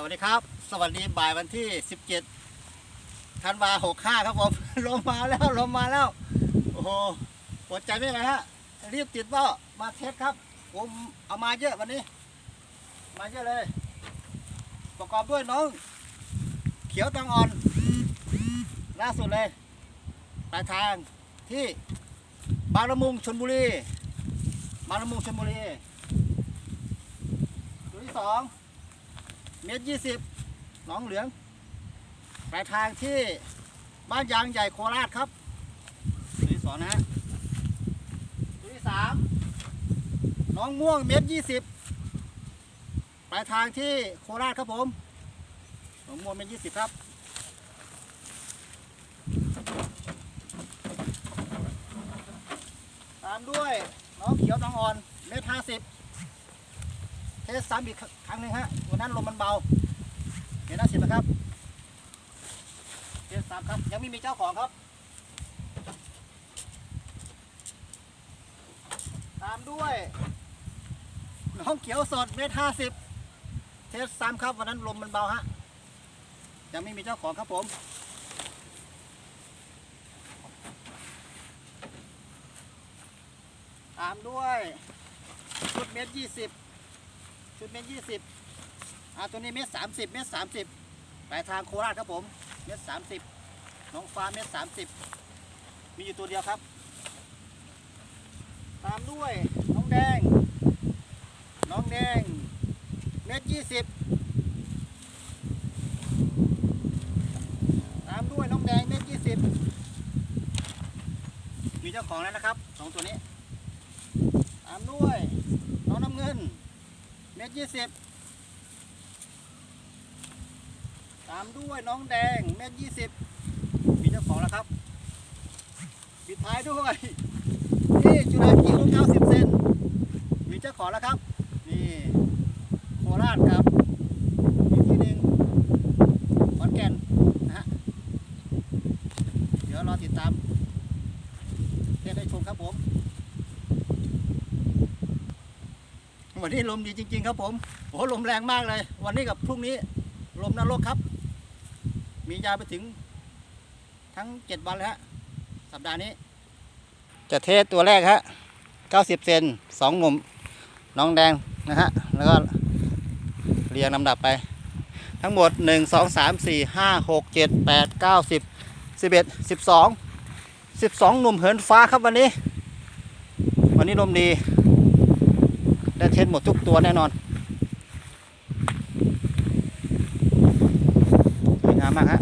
สวัสดีครับ สวัสดีบ่ายวันที่ 17ธันวา65 ครับผมลมมาแล้วลมมาแล้ว โอ้โหปวดใจไม่ไหวฮะ รีบติดเบ้ามาเทสครับ ผมเอามาเยอะวันนี้ มาเยอะเลย ประกอบด้วยน้อง เขียวตังอ่อน ล่าสุดเลยปลายทางที่บางละมุงชนบุรี บางละมุงชนบุรีตัวที่สอง เมตรยี่สิบหนองเหลืองปลายทางที่บ้านยางใหญ่โคราชครับตัวที่สองนะฮะตัวที่สามหน้องม่วงเมตรยี่สิบปลายทางที่โคราชครับผมหนองม่วงเมตรยี่สิบครับตามด้วยน้องเขียวตังอ่อนเมตรห้าสิบ ทสซ้ำอีกครั้งหนึ่งฮะวันนั้นลมมันเบาเห็นหน้าสิบนะครับเทสซ้ำครับยังไม่มีเจ้าของครับ ตามด้วยน้องเขียวสดเมตรห้าสิบเทสซ้ำครับวันนั้นลมมันเบาฮะยังไม่มีเจ้าของครับผมตามด้วยชุดเมตรยี่สิบ ชุดเมตรยี่สิบอ่าตัวนี้เมตรสามสิบเมตรสามสิบปลายทางโคราชครับผมเมตรสามสิบน้องฟ้าเมตรสามสิบมีอยู่ตัวเดียวครับ ตามด้วยน้องแดง น้องแดงเมตรยี่สิบตามด้วยน้องแดงเมตรยี่สิบมีเจ้าของแล้วนะครับสองตัวนี้ ตามด้วยน้องน้ำเงิน เมตรยี่สิบตามด้วยน้องแดงเมตรยี่สิบมีเจ้าของแล้วครับปิดท้ายด้วยนี่จุฬากิวเก้าสิบเซนมีเจ้าของแล้วครับนี่โคราชครับอีกที่หนึ่งขอนแก่นนะฮะเดี๋ยวรอติดตามเพื่อได้ชมครับผม วันนี้ลมดีจริง ๆ ครับผมโอ้โหลมแรงมากเลย วันนี้กับพรุ่งนี้ ลมนรกครับ มียาไปถึง ทั้งเจ็ดวันแล้วฮะสัปดาห์นี้ จะเทสตัวแรกฮะ90เซนสองหนุ่มน้องแดงนะฮะแล้วก็เรียงลำดับไป ทั้งหมด1 2 3 4 5 6 7 8 9 10 11 12 12หนุ่มเหินฟ้าครับวันนี้ วันนี้ลมดี ได้เทสหมดทุกตัวแน่นอนสวยงามมากฮะ